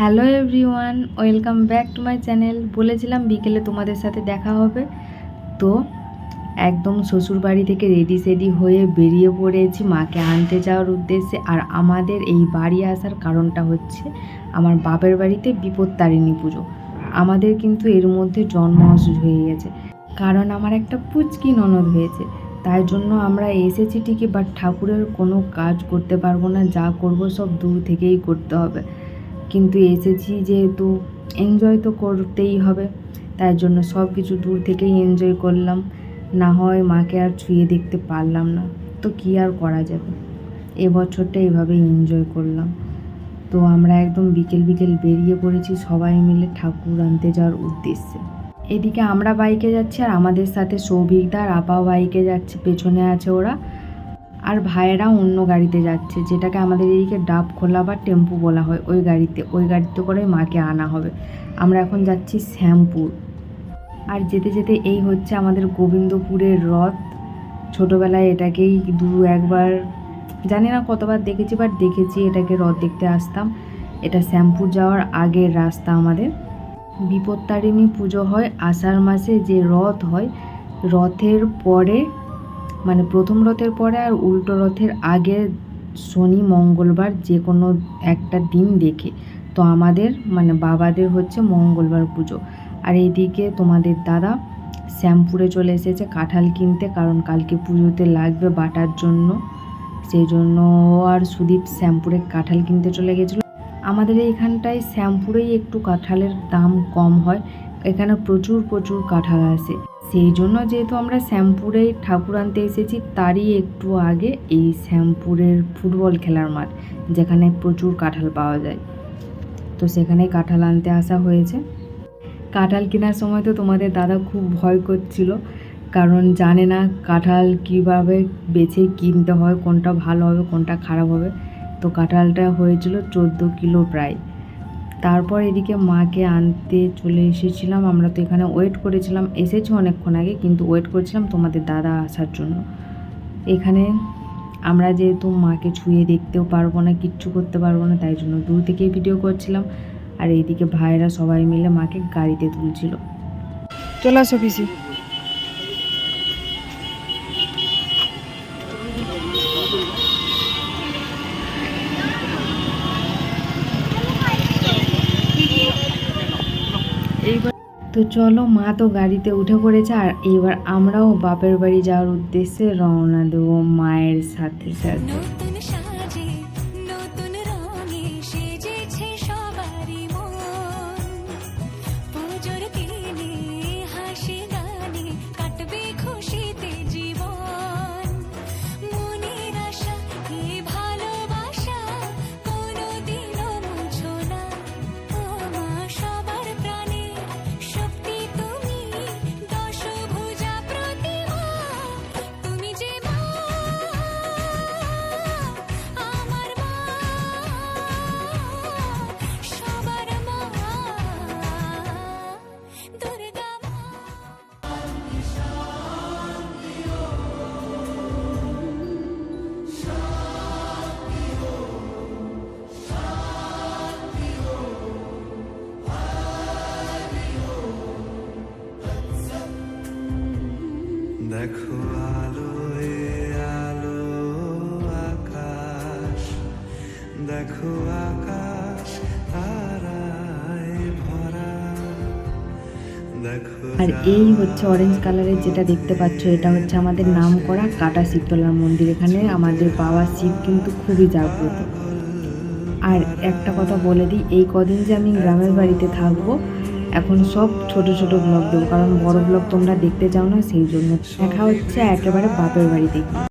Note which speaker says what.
Speaker 1: Hello everyone, welcome back to my channel. বলেছিলাম বিকেলে তোমাদের সাথে দেখা হবে। তো একদম শ্বশুর বাড়ি থেকে রেডি সেডি হয়ে বেরিয়ে পড়েছি মাকে আনতে যাওয়ার উদ্দেশ্যে। আর আমাদের এই বাড়ি আসার কারণটা হচ্ছে আমার বাপের বাড়িতে বিপত্তারিণী পুজো। আমাদের কিন্তু এর মধ্যে জন্ম হয়ে গেছে। কারণ আমার একটা পুচকি ননদ হয়েছে। তাই জন্য আমরা এসেছি ঠিকই বাট ঠাকুরের কোনো কাজ করতে পারব না। যা করব সব দূর থেকেই করতে হবে। কিন্তু এসেছি যেহেতু এনজয় তো করতেই হবে, তাই জন্য সব কিছু দূর থেকেই এনজয় করলাম। না হয় মাকে আর ছুঁয়ে দেখতে পারলাম না, তো কী আর করা যাবে? এবছরটা এভাবেই এনজয় করলাম। তো আমরা একদম বিকেল বিকেল বেরিয়ে পড়েছি সবাই মিলে ঠাকুর আনতে যাওয়ার উদ্দেশ্যে। এদিকে আমরা বাইকে যাচ্ছি আর আমাদের সাথে সৌভিকদা আর আপাও বাইকে যাচ্ছে, পেছনে আছে ওরা। আর ভাইয়েরা অন্য গাড়িতে যাচ্ছে, যেটাকে আমাদের এদিকে ডাব খোলা বা টেম্পু বলা হয়। ওই গাড়িতে ওই গাড়িতে করে মাকে আনা হবে। আমরা এখন যাচ্ছি শ্যামপুর। আর যেতে যেতে এই হচ্ছে আমাদের গোবিন্দপুরের রথ। ছোটোবেলায় এটাকেই দু একবার, জানি না কতবার দেখেছি বাট দেখেছি এটাকে রথ দেখতে আসতাম। এটা শ্যামপুর যাওয়ার আগের রাস্তা আমাদের। বিপত্তারিণী পুজো হয় আষাঢ় মাসে যে রথ হয়, রথের পরে মানে প্রথম রথের পরে আর উল্টো রথের আগে শনি মঙ্গলবার যে কোনো একটা দিন দেখে। তো আমাদের মানে বাবাদের হচ্ছে মঙ্গলবার পুজো। আর এইদিকে তোমাদের দাদা শ্যামপুরে চলে এসেছে কাঁঠাল কিনতে, কারণ কালকে পুজোতে লাগবে বাটার জন্য। সেই জন্য আর সুদীপ শ্যামপুরে কাঁঠাল কিনতে চলে গেছিল। আমাদের এইখানটায় শ্যামপুরেই একটু কাঁঠালের দাম কম হয়। এখানে প্রচুর প্রচুর কাঁঠাল আসে সেই জন্য যেহেতু আমরা শ্যামপুরে ঠাকুর আনতে এসেছি, তারই একটু আগে এই শ্যামপুরের ফুটবল খেলার মাঠ, যেখানে প্রচুর কাঁঠাল পাওয়া যায়। তো সেখানে কাঁঠাল আনতে আসা হয়েছে। কাঁঠাল কেনার সময় তো তোমাদের দাদা খুব ভয় করছিল, কারণ জানে না কাঁঠাল কীভাবে বেছে কিনতে হয়, কোনটা ভালো হবে, কোনটা খারাপ হবে। তো কাঁঠালটা হয়েছিল চোদ্দ কিলো প্রায়। তারপর এদিকে মাকে আনতে চলে এসেছিলাম। আমরা তো এখানে ওয়েট করেছিলাম। এসেছি অনেকক্ষণ আগে, কিন্তু ওয়েট করেছিলাম তোমাদের দাদা আসার জন্য। এখানে আমরা যেহেতু মাকে ছুঁয়ে দেখতেও পারব না, কিচ্ছু করতে পারব না, তাই জন্য দূর থেকেই ভিডিও করছিলাম। আর এইদিকে ভাইরা সবাই মিলে মাকে গাড়িতে তুলছিল। চলে আসো পিসি। এইবার তো চলো মা তো গাড়িতে উঠে পড়েছে আর এবার আমরাও বাপের বাড়ি যাওয়ার উদ্দেশ্যে রওনা দেবো মায়ের সাথে সাথে।
Speaker 2: দেখো আলো আলো আকাশ। দেখো আকাশ তারায় ভরা। দেখো
Speaker 1: আর এই হচ্ছে অরেঞ্জ কালারের যেটা দেখতে পাচ্ছ এটা হচ্ছে আমাদের নাম করা কাটা শিবতলার মন্দির। এখানে আমাদের বাবা শিব কিন্তু খুবই জাগ্রত। আর একটা কথা বলে দিই এই কদিন যে আমি গ্রামের বাড়িতে থাকব এখন সব ছোট ছোট ব্লগ দেবো, কারণ বড় ব্লগ তোমরা দেখতে চাও না, সেই জন্য দেখা হচ্ছে একেবারে বাপের বাড়িতে